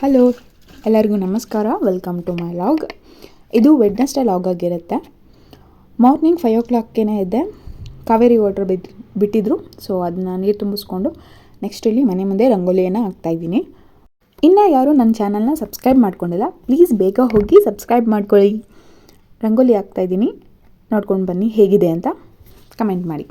Hello ಎಲ್ಲರಿಗೂ ನಮಸ್ಕಾರ. Welcome to my log ಇದು ವೆಡ್ನೆಸ್ಡೇ ಲಾಗ್ ಆಗಿರುತ್ತೆ. ಮಾರ್ನಿಂಗ್ ಫೈವ್ ಓ ಕ್ಲಾಕ್ಗೇನೆ ಇದ್ದೆ ಕಾವೇರಿ ವಾಟರ್ ಬಿದ್ದು ಬಿಟ್ಟಿದ್ರು. ಸೊ ಅದನ್ನ ನೀರು ತುಂಬಿಸ್ಕೊಂಡು ನೆಕ್ಸ್ಟ್ ಇಲ್ಲಿ ಮನೆ ಮುಂದೆ ರಂಗೋಲಿಯನ್ನು ಹಾಕ್ತಾಯಿದ್ದೀನಿ ಇನ್ನು ಯಾರು ನನ್ನ ಚಾನಲ್ನ ಸಬ್ಸ್ಕ್ರೈಬ್ ಮಾಡ್ಕೊಂಡಿಲ್ಲ ಪ್ಲೀಸ್ ಬೇಗ ಹೋಗಿ ಸಬ್ಸ್ಕ್ರೈಬ್ ಮಾಡ್ಕೊಳ್ಳಿ. ರಂಗೋಲಿ ಹಾಕ್ತಾಯಿದ್ದೀನಿ ನೋಡ್ಕೊಂಡು ಬನ್ನಿ ಹೇಗಿದೆ ಅಂತ ಕಮೆಂಟ್ ಮಾಡಿ.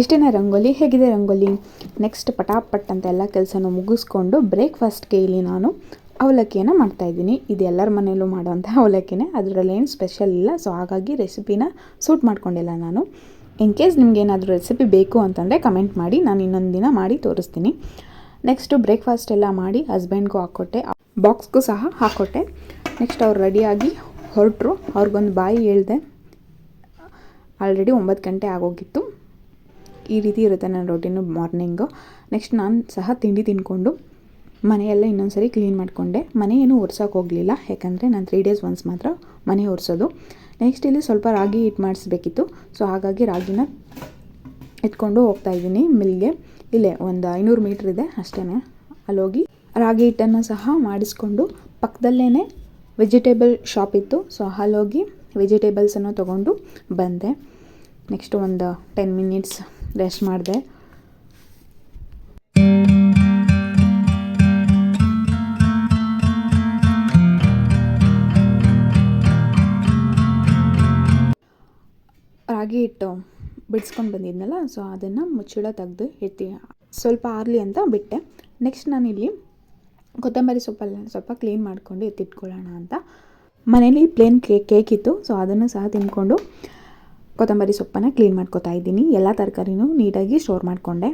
ಇಷ್ಟೇನ ರಂಗೋಲಿ? ಹೇಗಿದೆ ರಂಗೋಲಿ? ನೆಕ್ಸ್ಟ್ ಪಟಾಪಟ್ ಅಂತ ಎಲ್ಲ ಕೆಲಸನೂ ಮುಗಿಸ್ಕೊಂಡು ಬ್ರೇಕ್ಫಾಸ್ಟ್ಗೆ ಇಲ್ಲಿ ನಾನು ಅವಲಕ್ಕಿಯನ್ನು ಮಾಡ್ತಾಯಿದ್ದೀನಿ ಇದು ಎಲ್ಲರ ಮನೆಯಲ್ಲೂ ಮಾಡುವಂಥ ಅವಲಕ್ಕಿನೇ. ಅದರಲ್ಲಿ ಏನು ಸ್ಪೆಷಲ್ ಇಲ್ಲ. ಸೊ ಹಾಗಾಗಿ ರೆಸಿಪಿನ ಸೂಟ್ ಮಾಡ್ಕೊಂಡಿಲ್ಲ ನಾನು. ಇನ್ ಕೇಸ್ ನಿಮ್ಗೆ ಏನಾದರೂ ರೆಸಿಪಿ ಬೇಕು ಅಂತಂದರೆ ಕಮೆಂಟ್ ಮಾಡಿ. ನಾನು ಇನ್ನೊಂದು ದಿನ ಮಾಡಿ ತೋರಿಸ್ತೀನಿ. ನೆಕ್ಸ್ಟು ಬ್ರೇಕ್ಫಾಸ್ಟ್ ಎಲ್ಲ ಮಾಡಿ ಹಸ್ಬೆಂಡ್ಗೂ ಹಾಕ್ಕೊಟ್ಟೆ ಬಾಕ್ಸ್ಗೂ ಸಹ ಹಾಕ್ಕೊಟ್ಟೆ ನೆಕ್ಸ್ಟ್ ಅವ್ರು ರೆಡಿಯಾಗಿ ಹೊರಟರು. ಅವ್ರಿಗೊಂದು ಬಾಯಿ ಹೇಳಿದೆ. ಆಲ್ರೆಡಿ ಒಂಬತ್ತು ಗಂಟೆ ಆಗೋಗಿತ್ತು. ಈ ರೀತಿ ಇರುತ್ತೆ ನನ್ನ ರೊಟೀನು ಮಾರ್ನಿಂಗು ನೆಕ್ಸ್ಟ್ ನಾನು ಸಹ ತಿಂಡಿ ತಿಂದ್ಕೊಂಡು ಮನೆಯೆಲ್ಲ ಇನ್ನೊಂದು ಸರಿ ಕ್ಲೀನ್ ಮಾಡಿಕೊಂಡೆ. ಮನೆ ಏನೂ ಒರ್ಸೋಕೆ ಹೋಗಲಿಲ್ಲ, ಯಾಕಂದರೆ ನಾನು ತ್ರೀ ಡೇಸ್ ಒನ್ಸ್ ಮಾತ್ರ ಮನೆ ಒರೆಸೋದು. ನೆಕ್ಸ್ಟ್ ಇಲ್ಲಿ ಸ್ವಲ್ಪ ರಾಗಿ ಹಿಟ್ಟು ಮಾಡಿಸ್ಬೇಕಿತ್ತು. ಸೊ ಹಾಗಾಗಿ ರಾಗಿನ ಎತ್ಕೊಂಡು ಹೋಗ್ತಾಯಿದ್ದೀನಿ ಮಿಲ್ಗೆ. ಇಲ್ಲೇ ಒಂದು ಐನೂರು ಮೀಟ್ರ್ ಇದೆ ಅಷ್ಟೇ ಅಲ್ಲೋಗಿ ರಾಗಿ ಹಿಟ್ಟನ್ನು ಸಹ ಮಾಡಿಸ್ಕೊಂಡು ಪಕ್ಕದಲ್ಲೇ ವೆಜಿಟೇಬಲ್ ಶಾಪ್ ಇತ್ತು. ಸೊ ಅಲ್ಲೋಗಿ ವೆಜಿಟೇಬಲ್ಸನ್ನು ತೊಗೊಂಡು ಬಂದೆ. ನೆಕ್ಸ್ಟ್ ಒಂದು ಟೆನ್ ಮಿನಿಟ್ಸ್ ರೆಸ್ಟ್ ಮಾಡಿದೆ. ರಾಗಿ ಹಿಟ್ಟು ಬಿಡಿಸ್ಕೊಂಡು ಬಂದಿದ್ನಲ್ಲ ಸೊ ಅದನ್ನು ಮುಚ್ಚಳ ತೆಗೆದು ಇಡ್ತೀನಿ ಸ್ವಲ್ಪ ಆರಲಿ ಅಂತ ಬಿಟ್ಟೆ. ನೆಕ್ಸ್ಟ್ ನಾನಿಲ್ಲಿ ಕೊತ್ತಂಬರಿ ಸೊಪ್ಪಲ್ಲ ಸ್ವಲ್ಪ ಕ್ಲೀನ್ ಮಾಡ್ಕೊಂಡು ಎತ್ತಿಟ್ಕೊಳ್ಳೋಣ ಅಂತ. ಮನೇಲಿ ಪ್ಲೇನ್ ಕೇಕ್ ಕೇಕ್ ಇತ್ತು ಸೊ ಅದನ್ನು ಸಹ ತಿಂದ್ಕೊಂಡು ಕೊತ್ತಂಬರಿ ಸೊಪ್ಪನ್ನು ಕ್ಲೀನ್ ಮಾಡ್ಕೊತಾ ಇದ್ದೀನಿ. ಎಲ್ಲ ತರಕಾರಿನೂ ನೀಟಾಗಿ ಸ್ಟೋರ್ ಮಾಡಿಕೊಂಡೆ.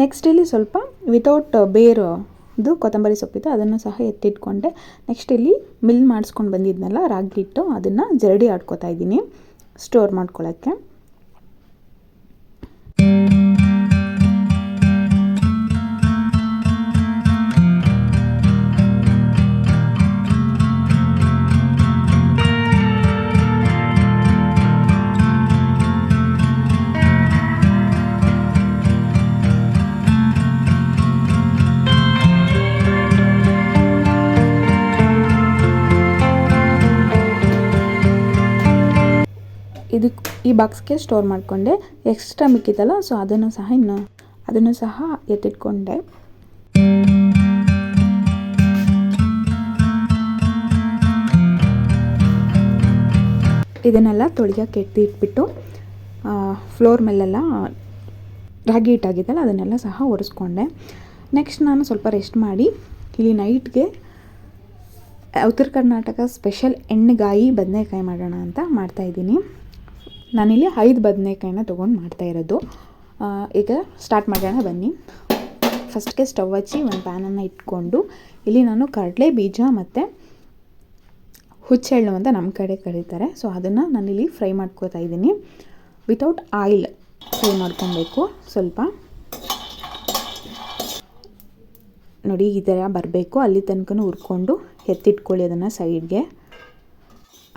ನೆಕ್ಸ್ಟ್ ಇಲ್ಲಿ ಸ್ವಲ್ಪ ವಿತೌಟ್ ಬೇರು ಇದು ಕೊತ್ತಂಬರಿ ಸೊಪ್ಪಿತ್ತು ಅದನ್ನು ಸಹ ಎತ್ತಿಟ್ಕೊಂಡೆ. ನೆಕ್ಸ್ಟ್ ಇಲ್ಲಿ ಮಿಲ್ ಮಾಡಿಸ್ಕೊಂಡು ಬಂದಿದ್ನಲ್ಲ ರಾಗಿ ಹಿಟ್ಟು ಅದನ್ನು ಜರಡಿ ಆಡ್ಕೋತಾ ಇದ್ದೀನಿ ಸ್ಟೋರ್ ಮಾಡ್ಕೊಳ್ಳೋಕ್ಕೆ ಇದಕ್ಕೆ ಈ ಬಾಕ್ಸ್ಗೆ ಸ್ಟೋರ್ ಮಾಡಿಕೊಂಡೆ. ಎಕ್ಸ್ಟ್ರಾ ಮಿಕ್ಕಿತಲ್ಲ ಸೊ ಅದನ್ನು ಸಹ ಇನ್ನು ಅದನ್ನು ಸಹ ಎತ್ತಿಟ್ಕೊಂಡೆ. ಇದನ್ನೆಲ್ಲ ತೊಳಿಯೋಕೆ ಎತ್ತಿಟ್ಬಿಟ್ಟು ಫ್ಲೋರ್ ಮೇಲೆಲ್ಲ ರಾಗಿ ಹಿಟ್ಟಾಗಿದ್ದಲ್ಲ ಅದನ್ನೆಲ್ಲ ಸಹ ಒರೆಸ್ಕೊಂಡೆ. ನೆಕ್ಸ್ಟ್ ನಾನು ಸ್ವಲ್ಪ ರೆಸ್ಟ್ ಮಾಡಿ, ಇಲ್ಲಿ ನೈಟ್ಗೆ ಉತ್ತರ ಕರ್ನಾಟಕ ಸ್ಪೆಷಲ್ ಎಣ್ಣೆಗಾಯಿ ಬದನೆಕಾಯಿ ಮಾಡೋಣ ಅಂತ ಮಾಡ್ತಾಯಿದ್ದೀನಿ ನಾನಿಲ್ಲಿ ಐದು ಬದನೆಕಾಯಿನ ತೊಗೊಂಡು ಮಾಡ್ತಾ ಇರೋದು. ಈಗ ಸ್ಟಾರ್ಟ್ ಮಾಡೋಣ ಬನ್ನಿ. ಫಸ್ಟ್ಗೆ ಸ್ಟವ್ ಹಚ್ಚಿ ಒಂದು ಪ್ಯಾನನ್ನು ಇಟ್ಕೊಂಡು, ಇಲ್ಲಿ ನಾನು ಕಡಲೆ ಬೀಜ ಮತ್ತು ಹುಚ್ಚೆಳ್ಳು ಅಂತ ನಮ್ಮ ಕಡೆ ಕರೀತಾರೆ. ಸೊ ಅದನ್ನು ನಾನಿಲ್ಲಿ ಫ್ರೈ ಮಾಡ್ಕೋತಾ ಇದ್ದೀನಿ. ವಿತೌಟ್ ಆಯಿಲ್ ಫ್ರೈ ಮಾಡ್ಕೊಬೇಕು, ಸ್ವಲ್ಪ. ನೋಡಿ, ಈ ಥರ ಬರಬೇಕು. ಅಲ್ಲಿ ತನಕ ಹುರ್ಕೊಂಡು ಎತ್ತಿಟ್ಕೊಳ್ಳಿ ಅದನ್ನು ಸೈಡ್ಗೆ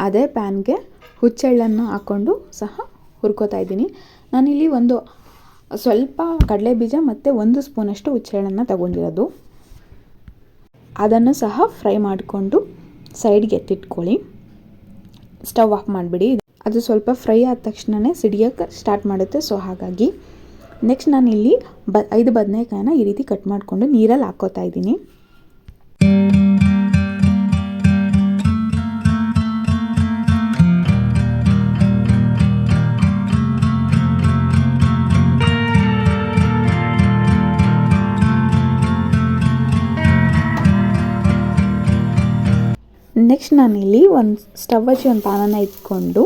ಅದೇ ಪ್ಯಾನ್ಗೆ ಹುಚ್ಚೆಳ್ಳನ್ನು ಹಾಕ್ಕೊಂಡು ಸಹ ಹುರ್ಕೋತಾ ಇದ್ದೀನಿ. ನಾನಿಲ್ಲಿ ಒಂದು ಸ್ವಲ್ಪ ಕಡಲೆ ಬೀಜ ಮತ್ತು ಒಂದು ಸ್ಪೂನಷ್ಟು ಹುಚ್ಚೆಳ್ಳನ್ನು ತಗೊಂಡಿರೋದು. ಅದನ್ನು ಸಹ ಫ್ರೈ ಮಾಡಿಕೊಂಡು ಸೈಡ್ಗೆ ಎತ್ತಿಟ್ಕೊಳ್ಳಿ. ಸ್ಟವ್ ಆಫ್ ಮಾಡಿಬಿಡಿ. ಅದು ಸ್ವಲ್ಪ ಫ್ರೈ ಆದ ತಕ್ಷಣವೇ ಸಿಡಿಯೋಕ್ಕೆ ಸ್ಟಾರ್ಟ್ ಮಾಡುತ್ತೆ. ಸೊ, ಹಾಗಾಗಿ ನೆಕ್ಸ್ಟ್ ನಾನಿಲ್ಲಿ ಬ, ಐದು ಬದನೇಕಾಯನ್ನ ಈ ರೀತಿ ಕಟ್ ಮಾಡಿಕೊಂಡು ನೀರಲ್ಲಿ ಹಾಕೋತಾ ಇದ್ದೀನಿ. ನೆಕ್ಸ್ಟ್ ನಾನಿಲ್ಲಿ ಒಂದು ಸ್ಟವ್ ಹಚ್ಚಿ ಒಂದು ಪ್ಯಾನನ್ನು ಇಟ್ಕೊಂಡು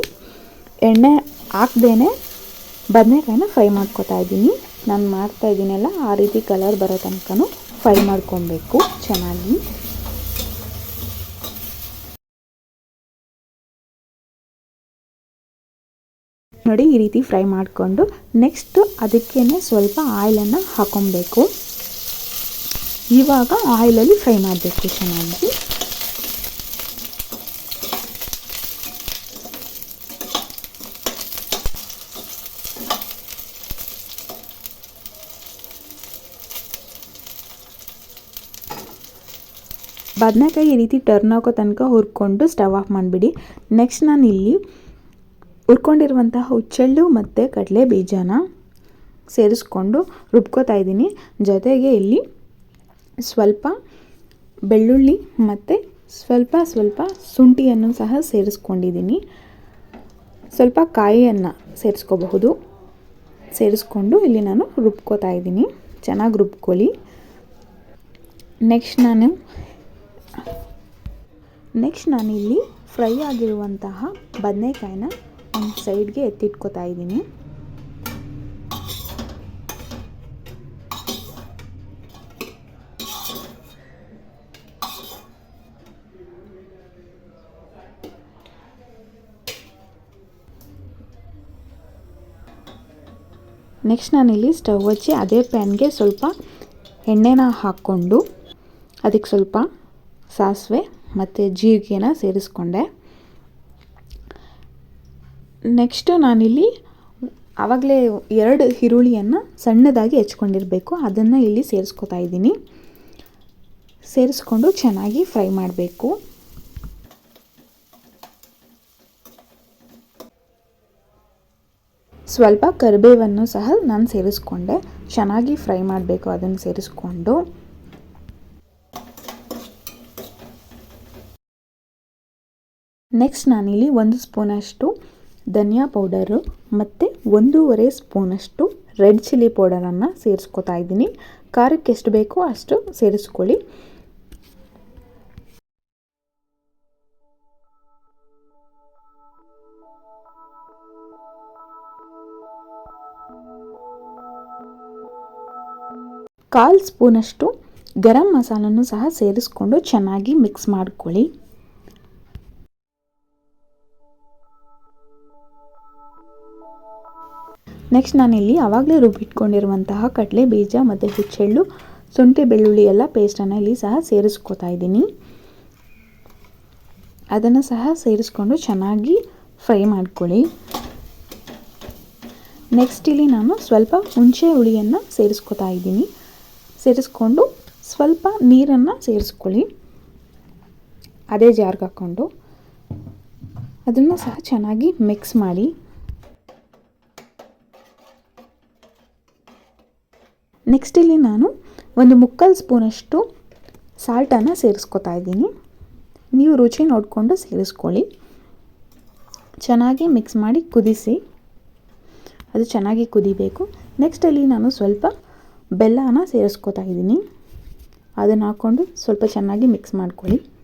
ಎಣ್ಣೆ ಹಾಕ್ದೇ ಬದನೆಕಾಯಿನ ಫ್ರೈ ಮಾಡ್ಕೊತಾ ಇದ್ದೀನಿ. ನಾನು ಮಾಡ್ತಾ ಇದ್ದೀನಲ್ಲ ಆ ರೀತಿ ಕಲರ್ ಬರೋ ತನಕ ಫ್ರೈ ಮಾಡ್ಕೊಬೇಕು ಚೆನ್ನಾಗಿ. ನೋಡಿ, ಈ ರೀತಿ ಫ್ರೈ ಮಾಡಿಕೊಂಡು ನೆಕ್ಸ್ಟ್ ಅದಕ್ಕೇ ಸ್ವಲ್ಪ ಆಯಿಲನ್ನು ಹಾಕೊಬೇಕು. ಇವಾಗ ಆಯಿಲಲ್ಲಿ ಫ್ರೈ ಮಾಡಬೇಕು ಚೆನ್ನಾಗಿ. ಬದನೆಕಾಯಿ ಈ ರೀತಿ ಟರ್ನ್ ಆಗೋ ತನಕ ಹುರ್ಕೊಂಡು ಸ್ಟವ್ ಆಫ್ ಮಾಡಿಬಿಡಿ. ನೆಕ್ಸ್ಟ್ ನಾನು ಇಲ್ಲಿ ಹುರ್ಕೊಂಡಿರುವಂತಹ ಹುಚ್ಚೆಳ್ಳು ಮತ್ತು ಕಡಲೆ ಬೀಜನ ಸೇರಿಸ್ಕೊಂಡು ರುಬ್ಕೋತಾ ಇದ್ದೀನಿ. ಜೊತೆಗೆ ಇಲ್ಲಿ ಸ್ವಲ್ಪ ಬೆಳ್ಳುಳ್ಳಿ ಮತ್ತು ಸ್ವಲ್ಪ ಸ್ವಲ್ಪ ಶುಂಠಿಯನ್ನು ಸಹ ಸೇರಿಸ್ಕೊಂಡಿದ್ದೀನಿ. ಸ್ವಲ್ಪ ಕಾಯಿಯನ್ನು ಸೇರಿಸ್ಕೋಬಹುದು. ಸೇರಿಸ್ಕೊಂಡು ಇಲ್ಲಿ ನಾನು ರುಬ್ಕೋತಾ ಇದ್ದೀನಿ. ಚೆನ್ನಾಗಿ ರುಬ್ಕೊಳ್ಳಿ. ನೆಕ್ಸ್ಟ್ ನಾನು ನೆಕ್ಸ್ಟ್ ನಾನಿಲ್ಲಿ ಫ್ರೈ ಆಗಿರುವಂತಹ ಬದನೆಕಾಯಿನ ಒಂದು ಸೈಡ್ಗೆ ಎತ್ತಿಟ್ಕೋತಾ ಇದ್ದೀನಿ. ನೆಕ್ಸ್ಟ್ ನಾನಿಲ್ಲಿ ಸ್ಟವ್ ಹಚ್ಚಿ ಅದೇ ಪ್ಯಾನ್ಗೆ ಸ್ವಲ್ಪ ಎಣ್ಣೆನ ಹಾಕ್ಕೊಂಡು ಅದಕ್ಕೆ ಸ್ವಲ್ಪ ಸಾಸಿವೆ ಮತ್ತು ಜೀರಿಗೆನ ಸೇರಿಸ್ಕೊಂಡೆ. ನೆಕ್ಸ್ಟು ನಾನಿಲ್ಲಿ ಆವಾಗಲೇ ಎರಡು ಈರುಳ್ಳಿಯನ್ನು ಸಣ್ಣದಾಗಿ ಹೆಚ್ಕೊಂಡಿರಬೇಕು. ಅದನ್ನು ಇಲ್ಲಿ ಸೇರಿಸ್ಕೊತಾ ಇದ್ದೀನಿ. ಸೇರಿಸ್ಕೊಂಡು ಚೆನ್ನಾಗಿ ಫ್ರೈ ಮಾಡಬೇಕು. ಸ್ವಲ್ಪ ಕರಿಬೇವನ್ನು ಸಹ ನಾನು ಸೇರಿಸ್ಕೊಂಡೆ. ಚೆನ್ನಾಗಿ ಫ್ರೈ ಮಾಡಬೇಕು ಅದನ್ನು ಸೇರಿಸ್ಕೊಂಡು. ನೆಕ್ಸ್ಟ್ ನಾನಿಲ್ಲಿ ಒಂದು ಸ್ಪೂನಷ್ಟು ಧನಿಯಾ ಪೌಡರು ಮತ್ತು ಒಂದೂವರೆ ಸ್ಪೂನಷ್ಟು ರೆಡ್ ಚಿಲ್ಲಿ ಪೌಡರನ್ನು ಸೇರಿಸ್ಕೊತಾ ಇದ್ದೀನಿ. ಖಾರಕ್ಕೆ ಎಷ್ಟು ಬೇಕೋ ಅಷ್ಟು ಸೇರಿಸ್ಕೊಳ್ಳಿ. ಕಾಲು ಸ್ಪೂನಷ್ಟು ಗರಂ ಮಸಾಲನ್ನು ಸಹ ಸೇರಿಸ್ಕೊಂಡು ಚೆನ್ನಾಗಿ ಮಿಕ್ಸ್ ಮಾಡ್ಕೊಳ್ಳಿ. ನೆಕ್ಸ್ಟ್ ನಾನಿಲ್ಲಿ ಆವಾಗಲೇ ರುಬ್ಬಿಟ್ಕೊಂಡಿರುವಂತಹ ಕಡಲೆ, ಬೀಜ ಮತ್ತು ಹುಚ್ಚೆಳ್ಳು, ಶುಂಠಿ, ಬೆಳ್ಳುಳ್ಳಿ ಎಲ್ಲ ಪೇಸ್ಟನ್ನು ಇಲ್ಲಿ ಸಹ ಸೇರಿಸ್ಕೋತಾ ಇದ್ದೀನಿ. ಅದನ್ನು ಸಹ ಸೇರಿಸ್ಕೊಂಡು ಚೆನ್ನಾಗಿ ಫ್ರೈ ಮಾಡ್ಕೊಳ್ಳಿ. ನೆಕ್ಸ್ಟ್ ಇಲ್ಲಿ ನಾನು ಸ್ವಲ್ಪ ಹುಣಸೆ ಹುಳಿಯನ್ನು ಸೇರಿಸ್ಕೊತಾ ಇದ್ದೀನಿ. ಸೇರಿಸ್ಕೊಂಡು ಸ್ವಲ್ಪ ನೀರನ್ನು ಸೇರಿಸ್ಕೊಳ್ಳಿ. ಅದೇ ಜಾರ್ಗೆ ಹಾಕ್ಕೊಂಡು. ಅದನ್ನು ಸಹ ಚೆನ್ನಾಗಿ ಮಿಕ್ಸ್ ಮಾಡಿ. ನೆಕ್ಸ್ಟ್ ಇಲ್ಲಿ ನಾನು ಒಂದು ಮುಕ್ಕಾಲು ಸ್ಪೂನಷ್ಟು ಸಾಲ್ಟನ್ನು ಸೇರಿಸ್ಕೊತಾ ಇದ್ದೀನಿ. ನೀವು ರುಚಿ ನೋಡಿಕೊಂಡು ಸೇರಿಸ್ಕೊಳ್ಳಿ. ಚೆನ್ನಾಗಿ ಮಿಕ್ಸ್ ಮಾಡಿ ಕುದಿಸಿ. ಅದು ಚೆನ್ನಾಗಿ ಕುದಿಬೇಕು. ನೆಕ್ಸ್ಟ್ ನೆಕ್ಸ್ಟಲ್ಲಿ ನಾನು ಸ್ವಲ್ಪ ಬೆಲ್ಲನ ಸೇರಿಸ್ಕೊತಾ ಇದ್ದೀನಿ. ಅದನ್ನು ಹಾಕ್ಕೊಂಡು ಸ್ವಲ್ಪ ಚೆನ್ನಾಗಿ ಮಿಕ್ಸ್ ಮಾಡ್ಕೊಳ್ಳಿ.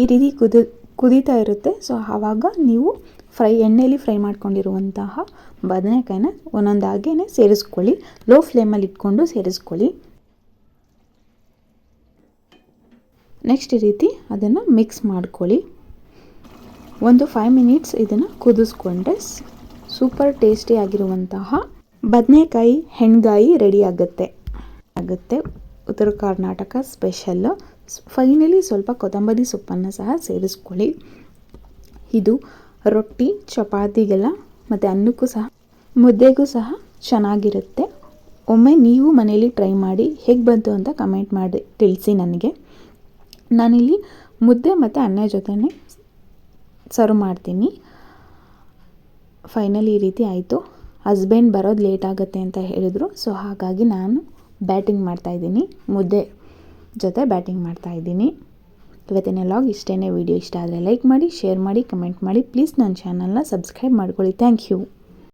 ಈ ರೀತಿ ಕುದಿ, ಕುದೀತಾ ಇರುತ್ತೆ. ಸೊ ಆವಾಗ ನೀವು ಫ್ರೈ, ಎಣ್ಣೆಯಲ್ಲಿ ಫ್ರೈ ಮಾಡ್ಕೊಂಡಿರುವಂತಹ ಬದನೆಕಾಯಿನ ಒಂದೊಂದಾಗೇ ಸೇರಿಸ್ಕೊಳ್ಳಿ. ಲೋ ಫ್ಲೇಮಲ್ಲಿ ಇಟ್ಕೊಂಡು ಸೇರಿಸ್ಕೊಳ್ಳಿ. ನೆಕ್ಸ್ಟ್ ಈ ರೀತಿ ಅದನ್ನು ಮಿಕ್ಸ್ ಮಾಡ್ಕೊಳ್ಳಿ. ಒಂದು ಫೈವ್ ಮಿನಿಟ್ಸ್ ಇದನ್ನು ಕುದಿಸ್ಕೊಂಡ್ರೆ ಸೂಪರ್ ಟೇಸ್ಟಿ ಆಗಿರುವಂತಹ ಬದನೆಕಾಯಿ, ಹೆಣ್ಗಾಯಿ ರೆಡಿ ಆಗುತ್ತೆ. ಆಗುತ್ತೆ. ಉತ್ತರ ಕರ್ನಾಟಕ ಸ್ಪೆಷಲ್ ಫೈನಲಿ ಸ್ವಲ್ಪ ಕೊತ್ತಂಬರಿ ಸೊಪ್ಪನ್ನು ಸಹ ಸೇರಿಸ್ಕೊಳ್ಳಿ. ಇದು ರೊಟ್ಟಿ, ಚಪಾತಿಗೆಲ್ಲ ಮತ್ತು ಅನ್ನಕ್ಕೂ ಸಹ, ಮುದ್ದೆಗೂ ಸಹ ಚೆನ್ನಾಗಿರುತ್ತೆ. ಒಮ್ಮೆ ನೀವು ಮನೇಲಿ ಟ್ರೈ ಮಾಡಿ ಹೇಗೆ ಬಂತು ಅಂತ ಕಮೆಂಟ್ ಮಾಡಿ ತಿಳಿಸಿ ನನಗೆ. ನಾನಿಲ್ಲಿ ಮುದ್ದೆ ಮತ್ತು ಅನ್ನ ಜೊತೆನೇ ಸರ್ವ್ ಮಾಡ್ತೀನಿ. ಫೈನಲಿ ಈ ರೀತಿ ಆಯಿತು. ಹಸ್ಬೆಂಡ್ ಬರೋದು ಲೇಟ್ ಆಗುತ್ತೆ ಅಂತ ಹೇಳಿದರು. ಸೊ ಹಾಗಾಗಿ ನಾನು ಬ್ಯಾಟಿಂಗ್ ಮಾಡ್ತಾಯಿದ್ದೀನಿ ಮುದ್ದೆ ಜೊತೆ ಬ್ಯಾಟಿಂಗ್ ಮಾಡ್ತಾ ಇದ್ದೀನಿ. ಇವತ್ತಿನ ಲಾಗ್ ಇಷ್ಟೇ ವಿಡಿಯೋ ಇಷ್ಟ ಆದರೆ ಲೈಕ್ ಮಾಡಿ ಶೇರ್ ಮಾಡಿ ಕಮೆಂಟ್ ಮಾಡಿ. ಪ್ಲೀಸ್ ನನ್ನ ಚಾನಲ್ನ ಸಬ್ಸ್ಕ್ರೈಬ್ ಮಾಡ್ಕೊಳ್ಳಿ. Thank you